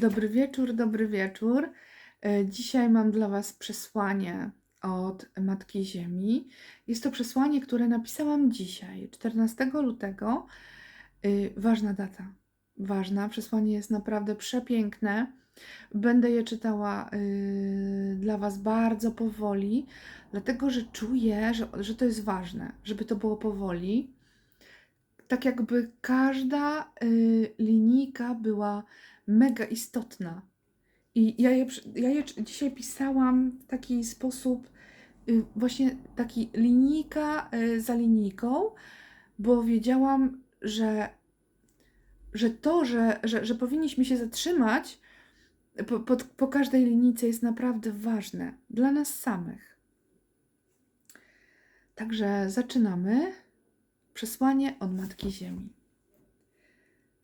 Dobry wieczór, dobry wieczór. E, Dzisiaj mam dla Was przesłanie od Matki Ziemi. Jest to przesłanie, które napisałam dzisiaj, 14 lutego. Y, Ważna data, ważna. Przesłanie jest naprawdę przepiękne. Będę je czytała y, dla Was bardzo powoli, dlatego że czuję, że, że to jest ważne, żeby to było powoli. Tak jakby każda y, linijka była mega istotna. I ja je, ja je dzisiaj pisałam w taki sposób, y, właśnie taki linijka y, za linijką, bo wiedziałam, że, że to, że, że, że powinniśmy się zatrzymać po, po, po każdej linijce jest naprawdę ważne dla nas samych. Także zaczynamy. Przesłanie od Matki Ziemi.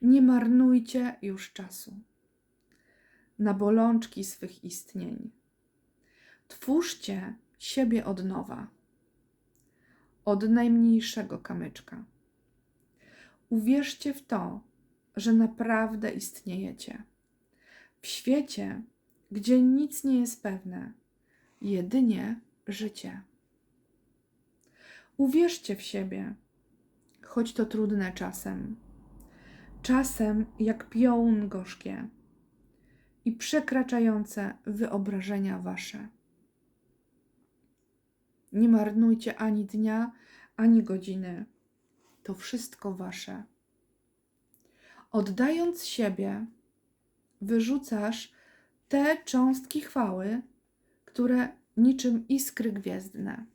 Nie marnujcie już czasu na bolączki swych istnień. Twórzcie siebie od nowa, od najmniejszego kamyczka. Uwierzcie w to, że naprawdę istniejecie. W świecie, gdzie nic nie jest pewne, jedynie życie. Uwierzcie w siebie, choć to trudne czasem. Czasem jak piołun gorzkie i przekraczające wyobrażenia wasze. Nie marnujcie ani dnia, ani godziny. To wszystko wasze. Oddając siebie, wyrzucasz te cząstki chwały, które niczym iskry gwiezdne,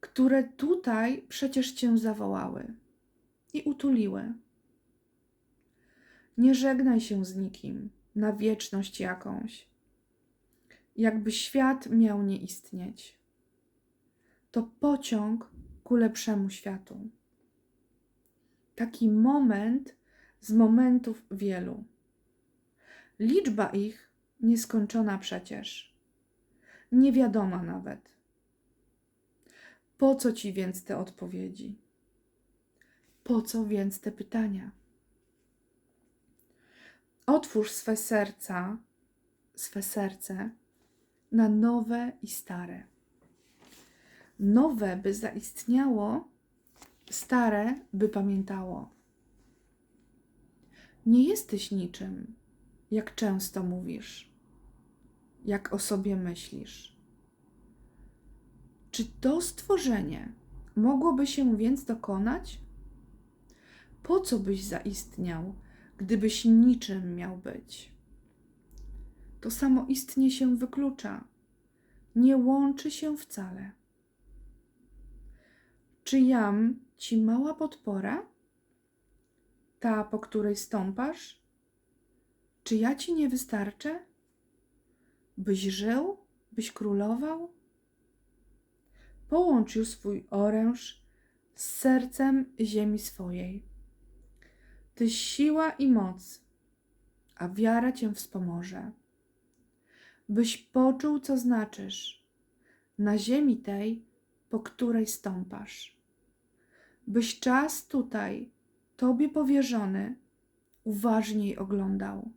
które tutaj przecież cię zawołały i utuliły. Nie żegnaj się z nikim na wieczność jakąś, jakby świat miał nie istnieć. To pociąg ku lepszemu światu. Taki moment z momentów wielu. Liczba ich nieskończona przecież, niewiadoma nawet. Po co ci więc te odpowiedzi? Po co więc te pytania? Otwórz swe serca, swe serce na nowe i stare. Nowe, by zaistniało, stare, by pamiętało. Nie jesteś niczym, jak często mówisz, jak o sobie myślisz. Czy to stworzenie mogłoby się więc dokonać? Po co byś zaistniał? gdybyś niczym miał być. To samoistnie się wyklucza, nie łączy się wcale. Czy jam ci mała podpora? Ta, po której stąpasz? Czy ja ci nie wystarczę? Byś żył, byś królował? Połącz już swój oręż z sercem ziemi swojej. Tyś siła i moc, a wiara cię wspomoże. Byś poczuł, co znaczysz na ziemi tej, po której stąpasz. Byś czas tutaj, tobie powierzony, uważniej oglądał.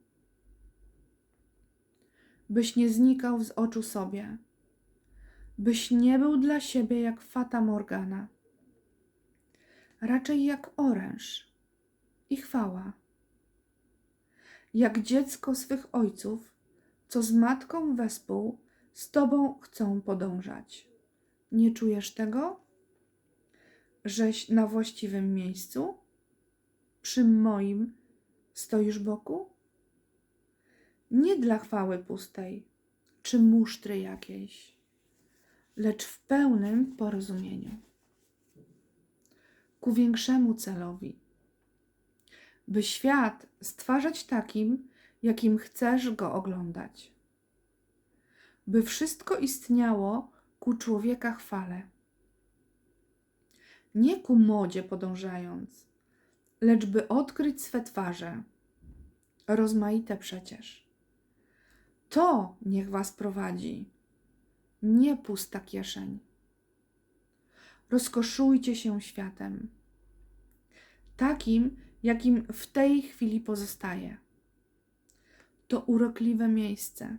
Byś nie znikał z oczu sobie. Byś nie był dla siebie jak fata Morgana. Raczej jak oręż i chwała. Jak dziecko swych ojców, co z matką wespół z tobą chcą podążać. Nie czujesz tego? Żeś na właściwym miejscu? Przy moim stoisz boku? Nie dla chwały pustej, czy musztry jakiejś, lecz w pełnym porozumieniu. Ku większemu celowi by świat stwarzać takim, jakim chcesz go oglądać. By wszystko istniało ku człowieka chwale. Nie ku modzie podążając, lecz by odkryć swe twarze, rozmaite przecież. To niech was prowadzi, nie pusta kieszeń. Rozkoszujcie się światem, takim, jakim w tej chwili pozostaje. To urokliwe miejsce,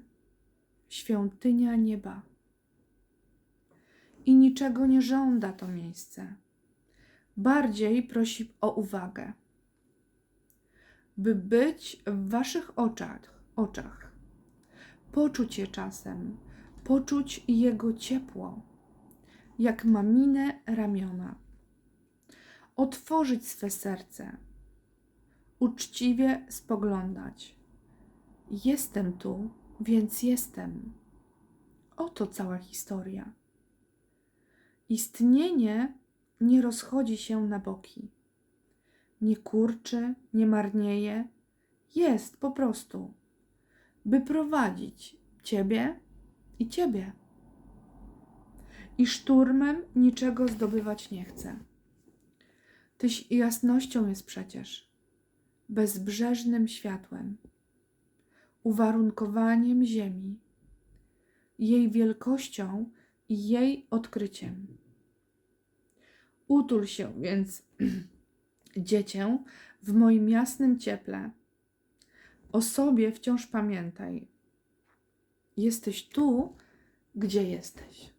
świątynia nieba. I niczego nie żąda to miejsce. Bardziej prosi o uwagę, by być w waszych oczach, oczach, poczuć je czasem, poczuć jego ciepło, jak mamine ramiona, otworzyć swe serce, uczciwie spoglądać. Jestem tu, więc jestem. Oto cała historia. Istnienie nie rozchodzi się na boki, nie kurczy, nie marnieje, jest po prostu, by prowadzić Ciebie i Ciebie. I szturmem niczego zdobywać nie chce. Tyś jasnością jest przecież, bezbrzeżnym światłem, uwarunkowaniem ziemi, jej wielkością i jej odkryciem. Utul się więc, dziecię, w moim jasnym cieple. O sobie wciąż pamiętaj. Jesteś tu, gdzie jesteś.